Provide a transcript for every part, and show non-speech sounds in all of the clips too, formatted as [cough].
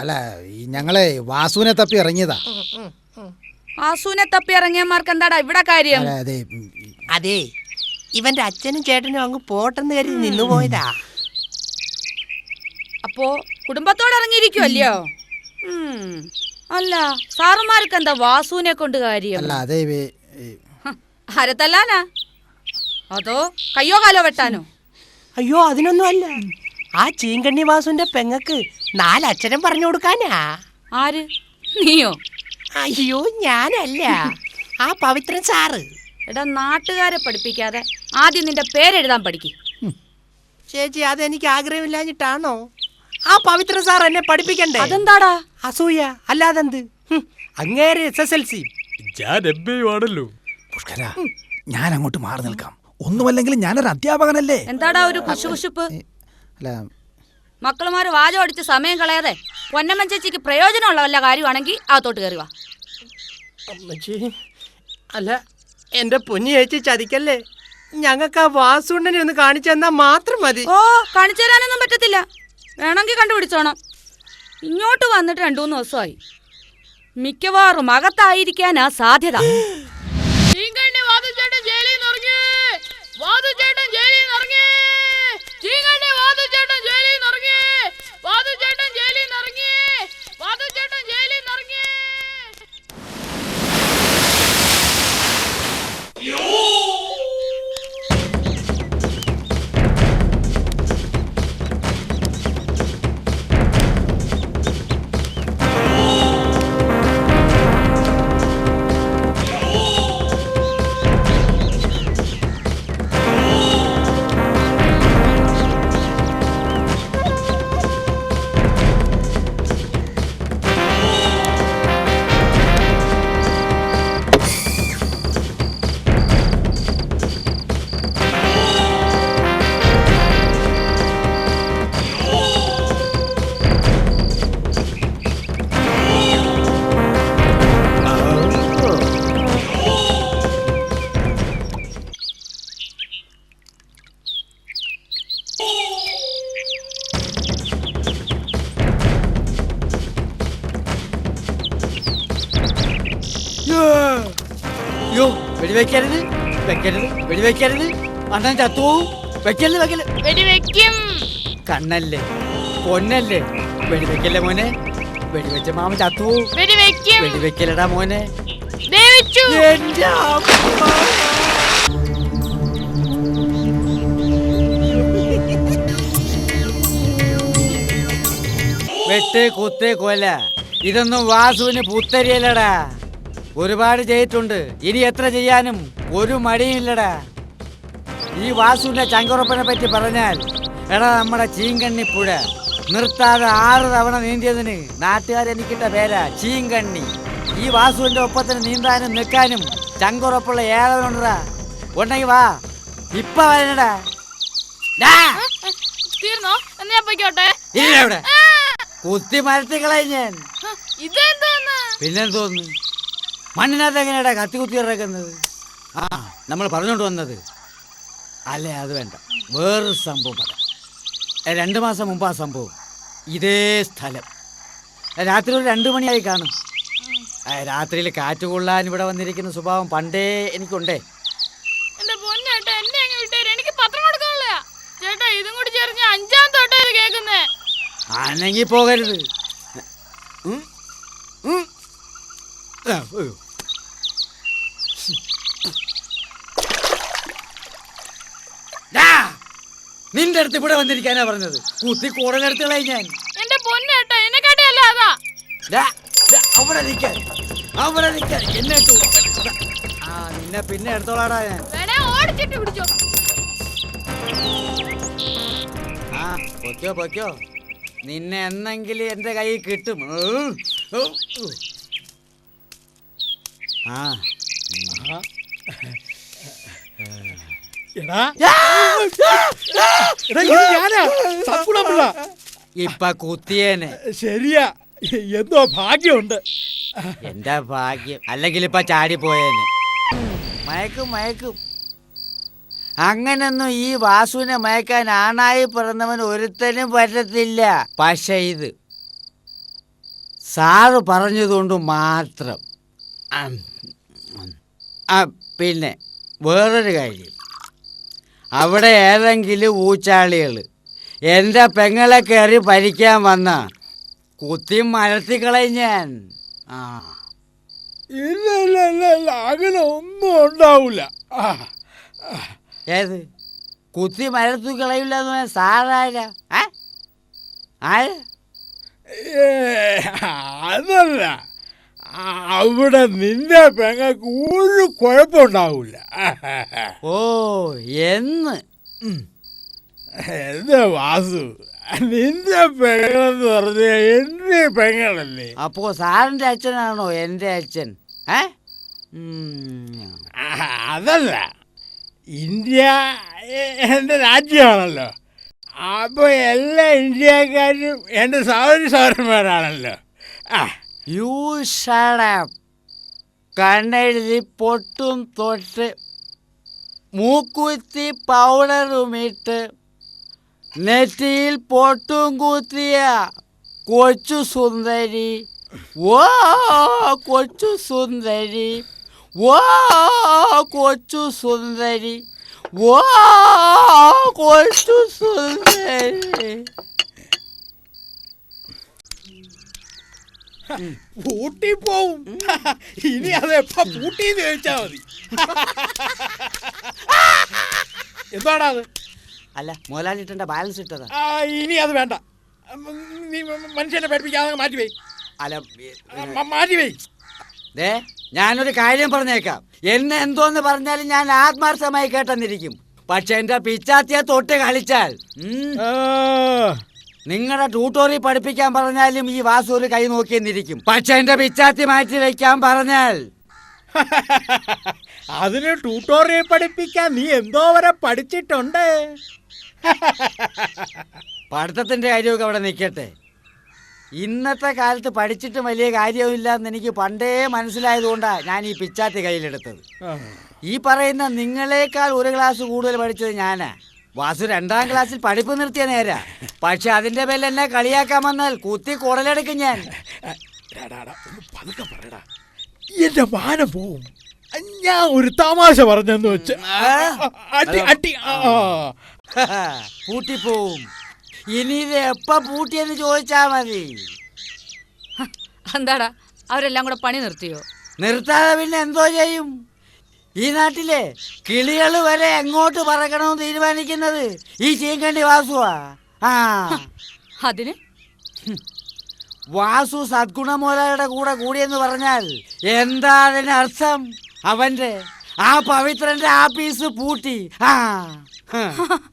അല്ല ഈ ഞങ്ങളെ വാസുവിനെ തപ്പി ഇറങ്ങിയതാ. വാസുവിനെ തപ്പി ഇറങ്ങിയമാർക്ക് എന്താടാ ഇവിടെ കാര്യം? അല്ല അതെ അതെ ഇവന്റെ അച്ഛനും ചേട്ടനും അങ്ങ് പോട്ടെന്ന് കരുതി നിന്നു പോയതാ. അപ്പോ കുടുംബത്തോടെ ഇറങ്ങിയിരിക്കുമല്ലയോ. അല്ല സാറുമാർക്ക് എന്താ വാസുവിനെ കൊണ്ട് കാര്യം? അല്ല അതെ ആരത്തല്ലാനാ? അതോ കയ്യോ കാലോ വെട്ടാനോ? അയ്യോ അതിനൊന്നും അല്ല ആ ചീങ്കണ്ണി വാസുവിന്റെ പെങ്ങക്ക് നാലക്ഷരം പറഞ്ഞു കൊടുക്കാനാ? ആര്? നീയോ? അയ്യോ ഞാനല്ല. ആ പവിത്രൻ സാറ്. എടാ നാട്ടുകാരെ പഠിപ്പിക്കാതെ ആദ്യം നിന്റെ പേരെഴുതാൻ പഠിക്കും. ചേച്ചി അതെനിക്ക് ആഗ്രഹമില്ലാഞ്ഞിട്ടാണോ? ആ പവിത്ര സാർ എന്നെ പഠിപ്പിക്കണ്ടേ? അതെന്താടാ? അസൂയ അല്ലാതെന്ത്? അങ്ങേരെ എസ് എസ് എൽ സി. ഞാൻ ആണല്ലോ. പുഷ്കര ഞാൻ അങ്ങോട്ട് മാറി നിൽക്കാം. ഒന്നുമല്ലെങ്കിലും ഞാനൊരു അധ്യാപകനല്ലേ എന്താടാ ഒരു കുശുകുശുപ്പ്? ഏ, അല്ല. മക്കളുമാര് വാചം അടിച്ച് സമയം കളയാതെ പൊന്നമ്മൻ ചേച്ചിക്ക് പ്രയോജനമുള്ള വല്ല കാര്യമാണെങ്കിൽ അകത്തോട്ട് കയറി വാ. അമ്മച്ചി അല്ല എന്റെ പൊന്നു ചേച്ചി ചതിക്കല്ലേ? ഞങ്ങൾക്ക് ആ വാസുണ്ണനെ ഒന്ന് കാണിച്ചു തന്നാ മാത്രം മതി. ഓ കാണിച്ചു തരാനൊന്നും പറ്റത്തില്ല. വേണമെങ്കിൽ കണ്ടുപിടിച്ചോണം. ഇങ്ങോട്ട് വന്നിട്ട് രണ്ടു മൂന്ന് ദിവസമായി. മിക്കവാറും അകത്തായിരിക്കാനാ സാധ്യത. അണ്ണൻ വെക്കല്ലേ വെക്കല്ലേ? വെടി വെക്കും കണ്ണല്ലേ പൊന്നല്ലേ. വെടിവെക്കല്ലേ മോനെ? വെടി വെച്ച മാമ ചത്തു. വെടി വെക്കും വെടി വെക്കല്ലടാ മോനെ. ദേവിച്ചു. എന്റെ അമ്മ. വെട്ട് കുത്ത് കൊല. ഇതൊന്നും വാസുവിന് പുത്തരിയല്ലടാ. ഒരുപാട് ചെയ്തിട്ടുണ്ട്. ഇനി എത്ര ചെയ്യാനും ഒരു മടിയില്ലടാ ഈ വാസുവിന്റെ ചങ്കുറപ്പനെ പറ്റി പറഞ്ഞാൽ എടാ നമ്മുടെ ചീങ്കണ്ണി പുഴ നിർത്താതെ ആറ് തവണ നീന്തിയതിന് നാട്ടുകാരെനിക്കിട്ട പേരാ ചീങ്കണ്ണി. ഈ വാസുവിന്റെ ഒപ്പത്തിന് നീന്താനും നിൽക്കാനും ചങ്കുറപ്പുള്ള ഏതവനുണ്ടാ ഉണ്ടെങ്കി വാ ഇപ്പൊ വരണടാ. തീർന്നോ? എന്നാ ഞാൻ പൊയ്ക്കോട്ടെ? ഇല്ല ഇവിടെ. കുത്തി മരത്തി കളയും ഞാൻ. ഇതെന്തോന്ന്? പിന്നെന്തോന്നു? മണ്ണിനകത്ത് എങ്ങനെയാടാ കത്തി കുത്തി ഇറക്കുന്നത്? ആ നമ്മൾ പറഞ്ഞോണ്ട് വന്നത്. അല്ലേ അത് വേണ്ട. വേറൊരു സംഭവം പറയാം. രണ്ട് മാസം മുമ്പ് ആ സംഭവം. ഇതേ സ്ഥലം. രാത്രി ഒരു രണ്ട് മണിയായി കാണും. രാത്രിയിൽ കാറ്റ് കൊള്ളാൻ ഇവിടെ വന്നിരിക്കുന്ന സ്വഭാവം പണ്ടേ എനിക്കുണ്ടേ. എന്റെ പൊന്നേട്ടാ എന്നെ അങ്ങ് വിട്ടേര് എനിക്ക് പത്രം കൊടുക്കാനുള്ള ചേട്ടാ ഇതും കൂടി ചേർന്ന് ഞാൻ അഞ്ചാം തൊട്ടാ ഇത് കേൾക്കുന്നേ ആണെങ്കിൽ പോകരുത് ഉം, ഉം. ആ, ഉയ്യോ. ഡാ, നിന്റെ അടുത്ത് ഇവിടെ വന്നിരിക്കാനാ പറഞ്ഞത്? കുത്തി കൂടെ കളയും ഞാൻ. എന്റെ പൊന്നേട്ടാ എന്നെക്കാട്ടിയല്ല അതാ? ദാ, ദാ, അവിടെ നിൽക്കാൻ അവിടെ നിൽക്കാൻ എന്നെ ഇട്ടു. ആ നിന്നെ പിന്നെ എടുത്തോളാടാ ഞാൻ. വേണേ ഓടിച്ചിട്ട് പിടിച്ചോ. ആ പൊക്കോ പൊക്കോ നിന്നെ എന്നെങ്കിലും എന്റെ കയ്യിൽ കിട്ടും. ഊ, ഊ. ആ. എടാ. എടാ ഇത് ഞാനാ. സപ്പുട പിള്ള. ഇപ്പൊ കുത്തിയേനെ. ശരിയാ. എന്തോ ഭാഗ്യമുണ്ട്. എന്താ ഭാഗ്യം? അല്ലെങ്കിൽ ഇപ്പൊ ചാടി പോയേനെ മയക്കും മയക്കും. അങ്ങനൊന്നും ഈ വാസുവിനെ മയക്കാൻ ആണായി പിറന്നവൻ ഒരുത്തനും പറ്റത്തില്ല. പക്ഷെ ഇത് സാറ് പറഞ്ഞതുകൊണ്ട് മാത്രം. ആ പിന്നെ വേറൊരു കാര്യം. അവിടെ ഏതെങ്കിലും ഊച്ചാളികൾ. എന്റെ പെങ്ങളെ കയറി ഭരിക്കാൻ വന്ന കുത്തി മലർത്തിക്കളയും ഞാൻ. ആ. ഇല്ല ഇല്ല ഇല്ല ഇല്ല അങ്ങനെ ഒന്നും ഉണ്ടാവൂല. ആ, ഏത്? കുത്തി മലർത്തി കളയില്ല എന്ന് പറഞ്ഞാൽ സാറാരാ ആ അതല്ല. അവിടെ നിന്റെ പെങ്ങൾക്ക് ഒരു കുഴപ്പമുണ്ടാവൂല. ഓ എന്ന്. എന്താ വാസു നിന്റെ പെങ്ങളെന്ന് പറഞ്ഞ എന്റെ പെങ്ങളല്ലേ? അപ്പോ സാറിന്റെ അച്ഛനാണോ എന്റെ അച്ഛൻ? ഏ? അതല്ല. ഇന്ത്യ എന്റെ എന്റെ രാജ്യമാണല്ലോ. അപ്പോൾ എല്ലാ ഇന്ത്യക്കാരും എന്റെ സഹോദരി സഹോദരന്മാരാണല്ലോ. ആ യു ഷടപ്പ് കണ്ണെഴുതി പൊട്ടും തൊട്ട് മൂക്കുത്തി പൗഡറുമിട്ട് നെറ്റിയിൽ പൊട്ടും കുത്തിയ കൊച്ചു സുന്ദരി. കൊച്ചു സുന്ദരി. കൊച്ചു സുന്ദരി. ഓ കൊച്ചു സുന്ദരി. പൂട്ടി പോവും. ഇനി അത് എപ്പ പൂട്ടിന്ന് ചോദിച്ചാ മതി. എന്താടാ അത്? അല്ല മുതലാളി ബാലൻസ് ഇട്ടതാ. ആ ഇനി അത് വേണ്ട. ഉം, നീ മനുഷ്യനെ പഠിപ്പിക്കാതെ മാറ്റി വേ അല്ല മാറ്റി വേ ദേ ഞാനൊരു കാര്യം പറഞ്ഞേക്കാം. എന്നെ എന്തോന്ന് പറഞ്ഞാലും ഞാൻ ആത്മാർത്ഥമായി കേട്ടെന്നിരിക്കും. പക്ഷെ എന്റെ പിച്ചാത്തിയെ തൊട്ട് കളിച്ചാൽ നിങ്ങളുടെ ട്യൂട്ടോറിൽ പഠിപ്പിക്കാൻ പറഞ്ഞാലും ഈ വാസു ഒരു കൈ നോക്കിയെന്നിരിക്കും പക്ഷെ എന്റെ പിച്ചാത്തി മാറ്റി വെക്കാൻ പറഞ്ഞാൽ. [laughs] അതിന് ട്യൂട്ടോറിയൽ പഠിപ്പിക്കാൻ നീ എന്തോ വരെ പഠിച്ചിട്ടുണ്ട്. [laughs] പഠിത്തത്തിന്റെ കാര്യമൊക്കെ അവിടെ നിൽക്കട്ടെ. ഇന്നത്തെ കാലത്ത് പഠിച്ചിട്ട് വലിയ കാര്യമില്ല എന്ന് എനിക്ക് പണ്ടേ മനസ്സിലായതുകൊണ്ടാണ് ഞാൻ ഈ പിച്ചാത്തി കയ്യിലെടുത്തത്. ഈ പറയുന്ന നിങ്ങളെക്കാൾ ഒരു ക്ലാസ് കൂടുതൽ പഠിച്ചത് ഞാനാ. വാസു രണ്ടാം ക്ലാസ്സിൽ പഠിപ്പ് നിർത്തിയ നേരാ. പക്ഷെ അതിന്റെ പേരിൽ എന്നെ കളിയാക്കാൻ വന്നാൽ കുത്തി കുടലെടുക്കും ഞാൻ. പതുക്കെ പറയടാ. എന്റെ മാനം പോവും. ഞാൻ ഒരു തമാശ പറഞ്ഞെന്ന് വെച്ച്. അടി അടി ആ. പൂട്ടിപ്പോവും. ഇനി ഇത് എപ്പ പൂട്ടിയെന്ന് ചോദിച്ചാ മതി. എന്താടാ? അവരെല്ലാം കൂടെ പണി നിർത്തിയോ? നിർത്താതെ പിന്നെ എന്തോ ചെയ്യും? ഈ നാട്ടിലെ കിളികൾ വരെ എങ്ങോട്ട് പറക്കണമെന്ന് തീരുമാനിക്കുന്നത് ഈ ചീങ്കണ്ടി വാസുവാ. ആ. അതിന്? വാസു സദ്ഗുണമോലയുടെ കൂടെ കൂടിയെന്ന് പറഞ്ഞാൽ എന്താ അതിനർത്ഥം അവന്റെ ആ പവിത്രന്റെ ആപ്പീസ് പൂട്ടി. ആ. [laughs]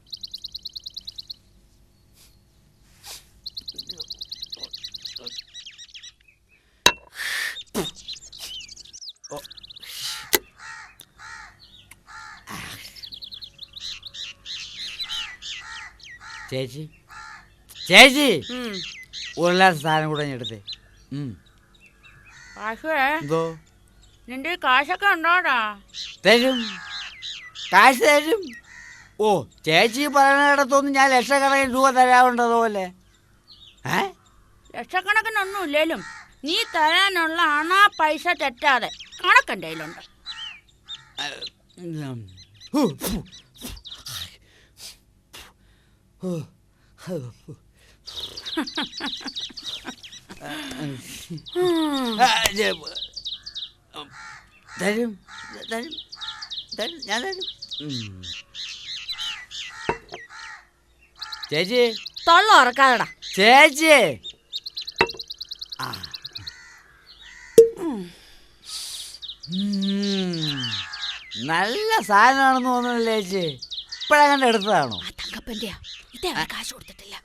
ചേച്ചി. ചേച്ചി. ഒരു ഗ്ലാസ് സാധനം കൂടെ ഞാൻ എടുത്തേ. കാശുവേ. എന്തോ? നിന്റെ കാശൊക്കെ ഉണ്ടോടാ? തരും. കാശ് തരും. ഓ ചേച്ചി പറയുന്നിടത്തൊന്നും ഞാൻ ലക്ഷക്കണക്കിന് രൂപ തരാറുണ്ടതുപോലെ ഏ? ലക്ഷക്കണക്കിനൊന്നും ഇല്ലേലും നീ തരാനുള്ള അണാ പൈസ തെറ്റാതെ കണക്കെന്റെ കയ്യിലുണ്ട് ഉം. ഹു, ഫു. ഹു, ഹു, ഹു. ആ, ഇത്, ഉം, തരും തരും തരും ഞാൻ തരും ചേച്ചി. തൊള്ള ഉറക്കാതെടാ ചേച്ചി. നല്ല സാധനമാണെന്ന് തോന്നുന്നില്ല ചേച്ചി? ഇപ്പഴങ്ങനെ എടുത്തതാണോ? തങ്കപ്പന്റെയാ ഇതേ അവൻ കാശ് കൊടുത്തിട്ടില്ല.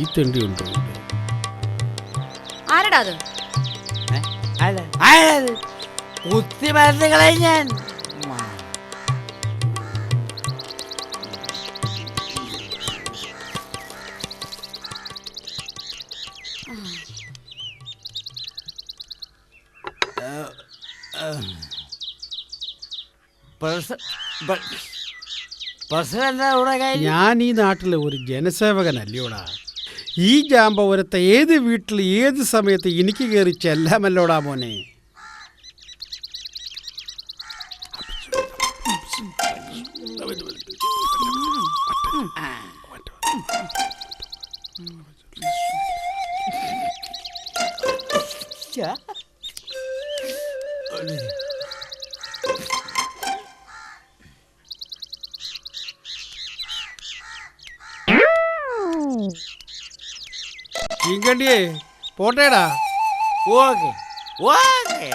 ഈ തെണ്ടി ഉണ്ടോ ആരടാ അത്? ഞാൻ. ഞാൻ ഈ നാട്ടിലെ ഒരു ജനസേവകനല്ലയോടാ ഈ ജാമ്പവരത്തെ ഏത് വീട്ടിൽ ഏത് സമയത്ത് എനിക്ക് കയറി ചെല്ലാമല്ലോടാ മോനെ? ചീങ്കണ്ടിയേ പോട്ടേടാ. ഓക്കെ ഓക്കെ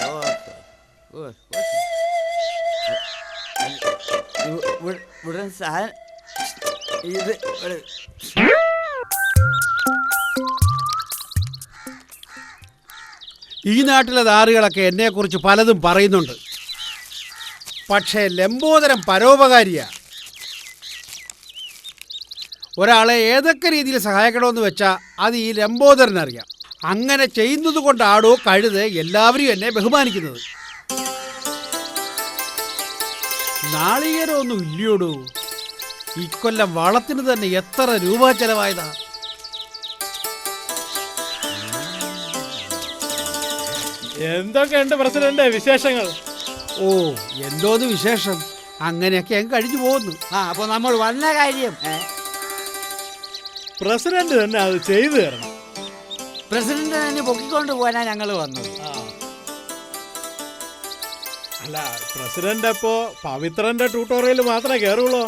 ഇവിടെ സാധനം ഇത് ഈ നാട്ടിലെ ദാറുകളൊക്കെ എന്നെക്കുറിച്ച് പലതും പറയുന്നുണ്ട്. പക്ഷേ ലംബോദരം പരോപകാരിയാ. ഒരാളെ ഏതൊക്കെ രീതിയിൽ സഹായിക്കണമെന്ന് വെച്ചാൽ അത് ഈ ലംബോദരനറിയാം. അങ്ങനെ ചെയ്യുന്നത് കൊണ്ടാടോ കഴുത് എല്ലാവരും എന്നെ ബഹുമാനിക്കുന്നത്. നാളികേരമൊന്നും ഇല്ലയോടോ? ഇക്കൊല്ലം വളത്തിന് തന്നെ എത്ര രൂപ ചെലവായതാ. എന്തൊക്കെയുണ്ട് പ്രസിഡന്റ് വിശേഷങ്ങൾ? ഓ എന്തോന്ന് വിശേഷം? അങ്ങനെയൊക്കെ അങ്ങ് കഴിഞ്ഞു പോകുന്നു. ആ അപ്പൊ നമ്മൾ വന്ന കാര്യം? പ്രസിഡന്റ് തന്നെ അത് ചെയ്തു തരണം. പ്രസിഡന്റ് തന്നെ പൊക്കിക്കൊണ്ട് പോകാനാ ഞങ്ങൾ വന്നത്. അല്ല പ്രസിഡന്റ് അപ്പോ പവിത്രന്റെ ട്യൂട്ടോറിയൽ മാത്രമേ കയറുള്ളൂ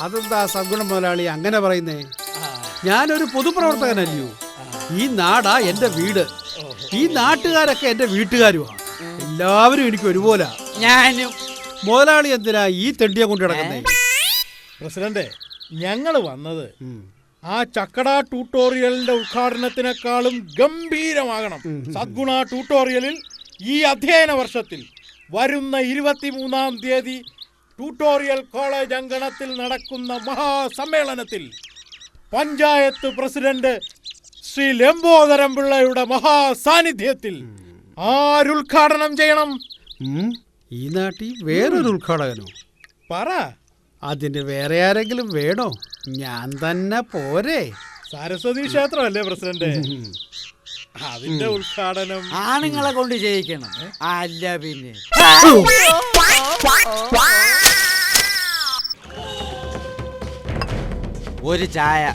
അതെന്താ സദ്ഗുണം മുതലാളി അങ്ങനെ പറയുന്നേ? ഞാനൊരു പൊതുപ്രവർത്തകനല്ലയോ. ഈ നാടാ എന്റെ വീട്. ഈ നാട്ടുകാരൊക്കെ എന്റെ വീട്ടുകാരുമാണ് എല്ലാവരും എനിക്ക് ഒരുപോലെ. ഞാനും. മുതലാളി എന്തിനാ ഈ തെണ്ടിയെ കൊണ്ട് കിടക്കുന്നേ പ്രസിഡന്റ് ഞങ്ങൾ വന്നത്. ആ ചക്കട ട്യൂട്ടോറിയലിന്റെ ഉദ്ഘാടനത്തിനേക്കാളും ഗംഭീരമാകണം. സദ്ഗുണ ട്യൂട്ടോറിയലിൽ ഈ അധ്യയന വർഷത്തിൽ വരുന്ന ഇരുപത്തിമൂന്നാം തീയതി ട്യൂട്ടോറിയൽ കോളേജ് അങ്കണത്തിൽ നടക്കുന്ന മഹാസമ്മേളനത്തിൽ പഞ്ചായത്ത് പ്രസിഡന്റ് ശ്രീ ലംബോദരം പിള്ളയുടെ മഹാസാന്നിധ്യത്തിൽ ആരുദ്ഘാടനം ചെയ്യണം? ഈ നാട്ടിൽ വേറൊരു ഉദ്ഘാടകനോ? പറ. അതിന് വേറെ ആരെങ്കിലും വേണോ? ഞാൻ തന്നെ പോരെ. സരസ്വതി ക്ഷേത്രമല്ലേ പ്രസിഡന്റ് അതിന്റെ ഉദ്ഘാടനം. ആണുങ്ങളെ കൊണ്ട് ചെയ്യിക്കണം. അല്ല പിന്നെ. ഒരു ചായ.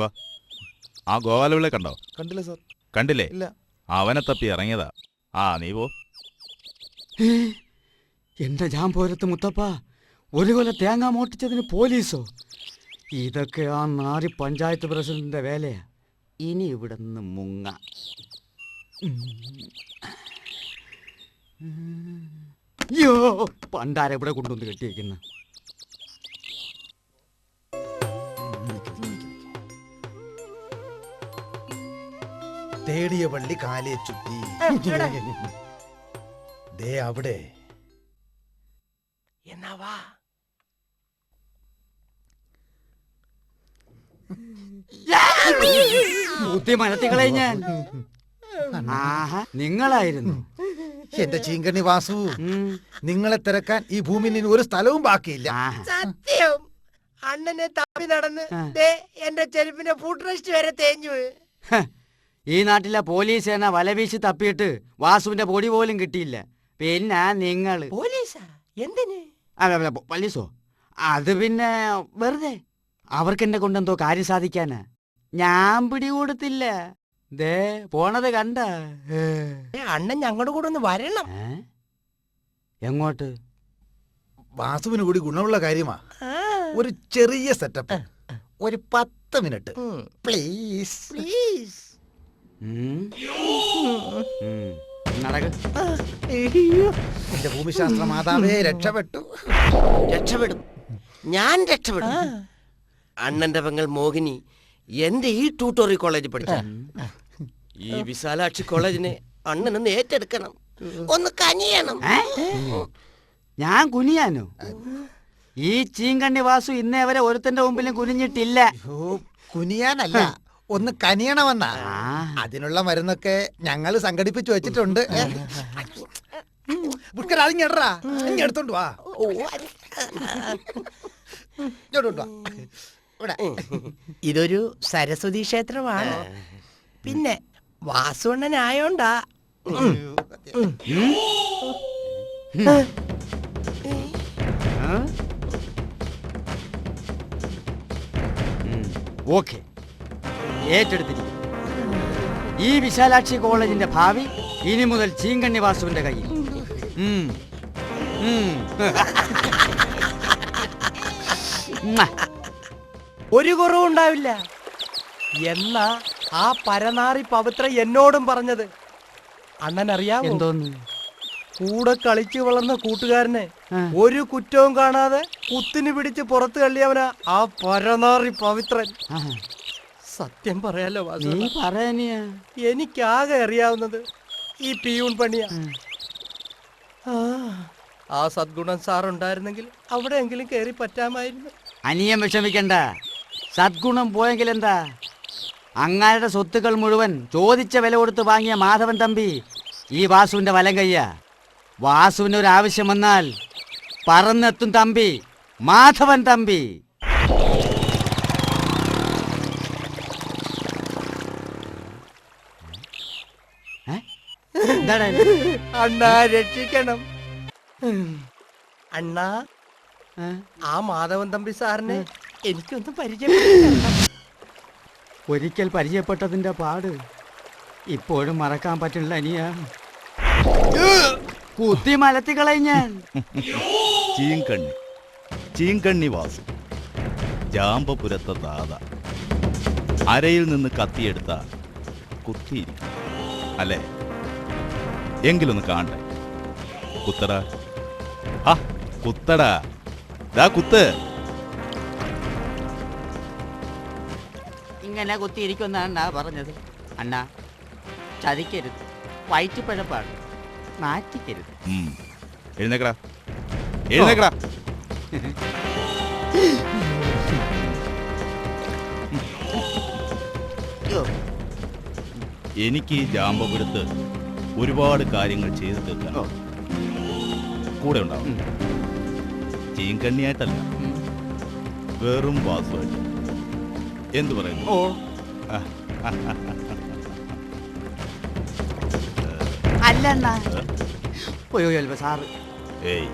വാ. ആ ഗോപാലപിള്ളെ കണ്ടോ? കണ്ടില്ല സാർ. കണ്ടില്ലേ? ഇല്ല. അവനെ തപ്പി ഇറങ്ങിയതാ. ആ നീ പോ. എന്റെ ഞാൻ പോരത്ത് മുത്തപ്പ ഒരു കൊല തേങ്ങ മോട്ടിച്ചതിന് പോലീസോ? ഇതൊക്കെ ആ നാരി പഞ്ചായത്ത് പ്രസിഡന്റിന്റെ വേലയാ. ഇനി ഇവിടെ നിന്ന് മുങ്ങ യോ പണ്ടാരെ ഇവിടെ കൊണ്ടുവന്ന് കെട്ടിയേക്കുന്ന. തേടിയ പള്ളി കാലേ ചുറ്റി. ദേ അവിടെ. എന്നാവാ ബുദ്ധി മനത്തിക്കളെ ഞാൻ. നിങ്ങളായിരുന്നു. എന്റെ ചീങ്കണ്ണി വാസു നിങ്ങളെ തിരക്കാൻ ഈ ഭൂമിയിൽ ഇനി ഒരു സ്ഥലവും ബാക്കിയില്ല. സത്യം. അണ്ണനെ തപ്പി നടന്ന് ദേ എന്റെ ചെരുപ്പിന്റെ ഫുഡ് റെസ്റ്റ് വരെ തേഞ്ഞു ഈ നാട്ടിലെ പോലീസ് സേന വലവീശി തപ്പിയിട്ട് വാസുവിന്റെ പൊടി പോലും കിട്ടിയില്ല. പിന്നെ നിങ്ങൾ പോലീസാ? എന്തിന്? പോലീസോ? അത് പിന്നെ വെറുതെ. അവർക്ക് എന്നെ കൊണ്ടെന്തോ കാര്യം സാധിക്കാനാ? ഞാൻ പിടികൂടത്തില്ല ദേ പോണത് കണ്ട. അണ്ണൻ ഞങ്ങളുടെ കൂടെ ഒന്ന് വരണം. എങ്ങോട്ട്? വാസുവിന് കൂടി ഗുണമുള്ള കാര്യമാ. ഒരു ചെറിയ സെറ്റപ്പ് ഒരു പത്ത് മിനിറ്റ്. പ്ലീസ് പ്ലീസ് എന്റെ ഭൂമിശാസ്ത്ര മാതാവേ രക്ഷപ്പെട്ടു. രക്ഷപ്പെടും. ഞാൻ രക്ഷപ്പെടും. അണ്ണന്റെ പെങ്ങൾ മോഹിനി എന്റെ ഈ ട്യൂട്ടോറിയൽ കോളേജിൽ പഠിച്ച ഈ വിശാലാക്ഷി കോളേജിനെ അണ്ണനൊന്ന് ഏറ്റെടുക്കണം. ഒന്ന് കനിയണം. ഞാൻ കുനിയാനോ? ഈ ചീങ്കണ്ണി വാസു ഇന്നേ വരെ ഒരുത്തന്റെ മുമ്പിലും കുനിഞ്ഞിട്ടില്ല. കുനിയാനല്ല. ഒന്ന് കനിയണമെന്നാ. അതിനുള്ള മരുന്നൊക്കെ ഞങ്ങൾ സംഘടിപ്പിച്ചു വെച്ചിട്ടുണ്ട്. പുഷ്കര അതിങ്ങെടാ ഇങ്ങ് എടുത്തോണ്ട് വാ. ഇവിടെ. ഇതൊരു സരസ്വതി ക്ഷേത്രമാണ്. പിന്നെ വാസുണ്ണനായോണ്ടാ ഓക്കെ. ഏറ്റെടുത്തിരിക്കും ഈ വിശാലാക്ഷി കോളേജിന്റെ ഭാവി ഇനി മുതൽ ചീങ്കണ്ണി വാസുവിന്റെ കയ്യിൽ. ഒരു കുറവും ഉണ്ടാവില്ല. എന്നാ ആ പരനാറി പവിത്ര എന്നോടും പറഞ്ഞത്. അണ്ണൻ എന്തോന്ന്? കൂടെ കളിച്ചു വളർന്ന കൂട്ടുകാരനെ ഒരു കുറ്റവും കാണാതെ കുത്തിന് പിടിച്ച് പുറത്തു തള്ളിയവനാ ആ പരനാറി പവിത്രൻ. സത്യം പറയാലോ നീ വാസുണ്ണ പറയാനിയാ. എനിക്കാകെ അറിയാവുന്നത് ഈ പിയൂൺ പണിയാ. ആ, ആ സദ്ഗുണം സാർ ഉണ്ടായിരുന്നെങ്കിൽ അവിടെയെങ്കിലും കയറി പറ്റാമായിരുന്നു. അനിയം വിഷമിക്കണ്ട. സദ്ഗുണം പോയെങ്കിൽ എന്താ? അങ്ങാരുടെ സ്വത്തുക്കൾ മുഴുവൻ ചോദിച്ച വില കൊടുത്ത് വാങ്ങിയ മാധവൻ തമ്പി ഈ വാസുവിന്റെ വലം കയ്യ വാസുവിന് ഒരു ആവശ്യം വന്നാൽ പറന്നെത്തും തമ്പി മാധവൻ തമ്പി. എന്താടാ ഇത്? അണ്ണാ രക്ഷിക്കണം. അണ്ണാ ആ? മാധവൻ തമ്പി സാറിനെ എനിക്കൊന്നും പരിചയപ്പെട്ടില്ല ഒരിക്കൽ പരിചയപ്പെട്ടതിന്റെ പാട് ഇപ്പോഴും മറക്കാൻ പറ്റില്ല അനിയ. കുത്തി മലത്തി ഞാൻ ചീങ്കണ്ണി ചീങ്കണ്ണി വാസു ജാമ്പപുരത്തെ ദാത. അരയിൽ നിന്ന് കത്തിയെടുത്ത കുത്തിയിരിക്കും അല്ലേ? എങ്കിലൊന്ന് കാണട്ടെ. കുത്തടാ. ആ കുത്തടാ. ദാ കുത്ത്. ഇങ്ങനെ കുത്തിയിരിക്കുന്നാണ് പറഞ്ഞത്. അണ്ണ ചതിക്കരുത്. വയറ്റുപഴപ്പാണ് മാറ്റിക്കരുത്. എഴുന്നേക്കടാ. എഴുന്നേക്കടാ. എനിക്ക് ഈ ജാമ്പപുരത്ത് ഒരുപാട് കാര്യങ്ങൾ ചെയ്തു തീർക്കാം കൂടെ ഉണ്ടാവും. ചീങ്കണ്ണിയായിട്ടല്ല. വെറും വാസുവായിട്ട്. എന്തു പറയുന്നു? ഓ. അല്ല അണ്ണ. പോയോ സാറ്. ഏയ്.